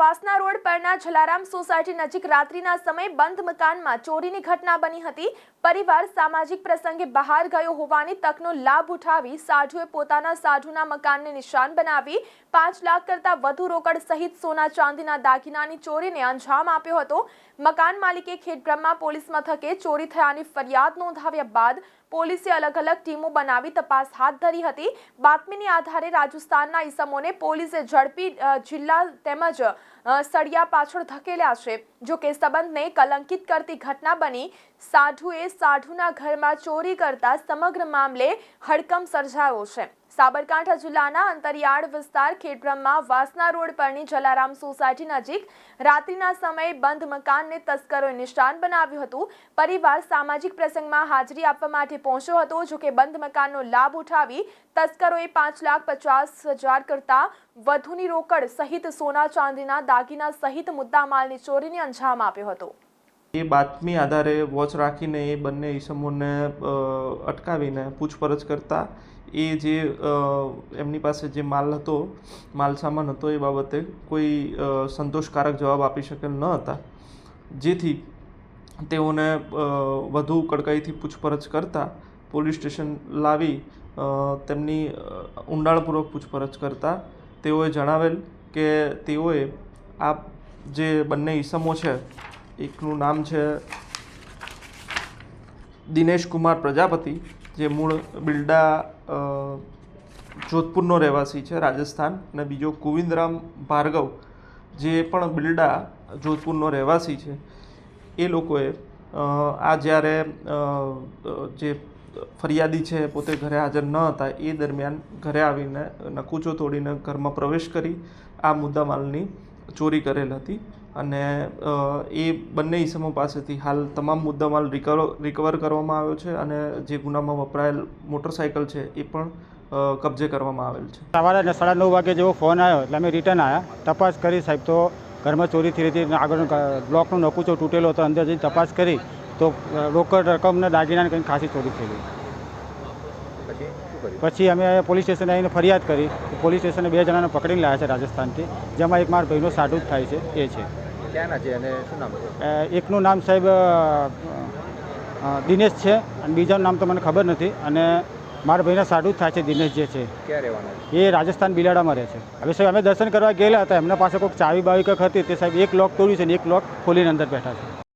પરના જલારામ સોસાયટી નજીક રાત્રિના સમયે બંધ મકાનમાં ચોરીની ઘટના બની હતી. પરિવાર સામાજિક પ્રસંગે બહાર ગયો હોવાની તકનો લાભ ઉઠાવી સાધુએ પોતાના સાધુના મકાનને નિશાન બનાવી પાંચ લાખ કરતાં વધુ રોકડ સહિત સોના ચાંદીના દાગીનાની ચોરીને અંજામ આપ્યો હતો. મકાન માલિકે ખેડબ્રહ્મા પોલીસ મથકે ચોરી થયાની ફરિયાદ નોંધાવ્યા બાદ પોલીસે અલગ અલગ ટીમો બનાવી તપાસ હાથ ધરી હતી. બાતમીની આધારે રાજસ્થાનના ઈસમોને પોલીસે ઝડપી જિલ્લા તેમજ સળિયા પાછળ ધકેલ્યા છે. જો કે સંબંધને કલંકિત કરતી ઘટના બની. સાધુએ સાધુના ઘરમાં ચોરી કરતા સમગ્ર મામલે હડકંપ સર્જાયો છે. સાબરકાંઠા જિલ્લાના અંતરિયાળ વિસ્તાર ખેડબ્રહ્મા વાસના રોડ પરની જલારામ સોસાયટી નજીક રાત્રિના સમયે બંધ મકાનને તસ્કરોએ નિશાન બનાવ્યું હતું. પરિવાર સામાજિક પ્રસંગમાં હાજરી આપવા માટે પહોંચ્યો હતો, જો કે બંધ મકાનનો લાભ ઉઠાવી તસ્કરોએ પાંચ લાખ પચાસ હજાર કરતા વધુની રોકડ સહિત સોના ચાંદીના દાગીના સહિત મુદ્દામાલની ચોરીને અંજામ આપ્યો હતો. એ બાતમી આધારે વોચ રાખીને એ બંને ઈસમોને અટકાવીને પૂછપરછ કરતા એ જે એમની પાસે જે માલ હતો, માલ સામાન હતો, એ બાબતે કોઈ સંતોષકારક જવાબ આપી શકેલ ન હતા. જેથી તેઓને વધુ કડકાઈથી પૂછપરછ કરતા પોલીસ સ્ટેશન લાવી તેમની ઊંડાણપૂર્વક પૂછપરછ કરતા તેઓએ જણાવેલ કે તેઓએ આ જે બંને ઈસમો છે, એકનું નામ છે દિનેશ કુમાર પ્રજાપતિ જે મૂળ બિલ્ડા જોધપુરનો રહેવાસી છે, રાજસ્થાન. અને બીજો કુવિંદરામ ભાર્ગવ, જે પણ બિલ્ડા જોધપુરનો રહેવાસી છે, એ લોકોએ આ જ્યારે જે ફરિયાદી છે, પોતે ઘરે હાજર ન હતા, એ દરમિયાન ઘરે આવીને નકુચો તોડીને ઘરમાં પ્રવેશ કરી આ મુદ્દામાલની ચોરી કરેલ હતી. અને એ બંને ઇસમો પાસેથી હાલ તમામ મુદ્દામાલ રિકવર રિકવર કરવામાં આવ્યો છે અને જે ગુનામાં વપરાયેલ મોટરસાયકલ છે એ પણ કબજે કરવામાં આવેલ છે. સવારે સાડા નવ વાગે જેવો ફોન આવ્યો એટલે અમે રિટર્ન આવ્યા. તપાસ કરી સાહેબ તો ઘરમાં ચોરી થઈ હતી આગળ બ્લોકનો નકુચો તૂટેલો હતો, અંદર જઈને તપાસ કરી તો રોકડ રકમને દાગીનાને કંઈક ખાસી ચોરી થઈ ગઈ. પછી અમે પોલીસ સ્ટેશને આવીને ફરિયાદ કરી. પોલીસ સ્ટેશને બે જણાને પકડીને લાવ્યા છે રાજસ્થાનથી, જેમાં એક મારા ભાઈનો જ થાય છે, એ છે. ક્યાંના છે અને શું નામ છે? એકનું નામ સાહેબ દિનેશ છે અને બીજાનું નામ તો મને ખબર નથી અને મારા ભાઈના સાડું જ થાય છે દિનેશ જે છે. ક્યાં રહેવાના છે? એ રાજસ્થાન બિલાડામાં રહે છે. હવે સાહેબ અમે દર્શન કરવા ગયેલા હતા એમના પાસે કોઈક ચાવી બાવી કંઈક હતી તે સાહેબ એક લોક તોડ્યું છે ને એક લોક ખોલીને અંદર બેઠા છે.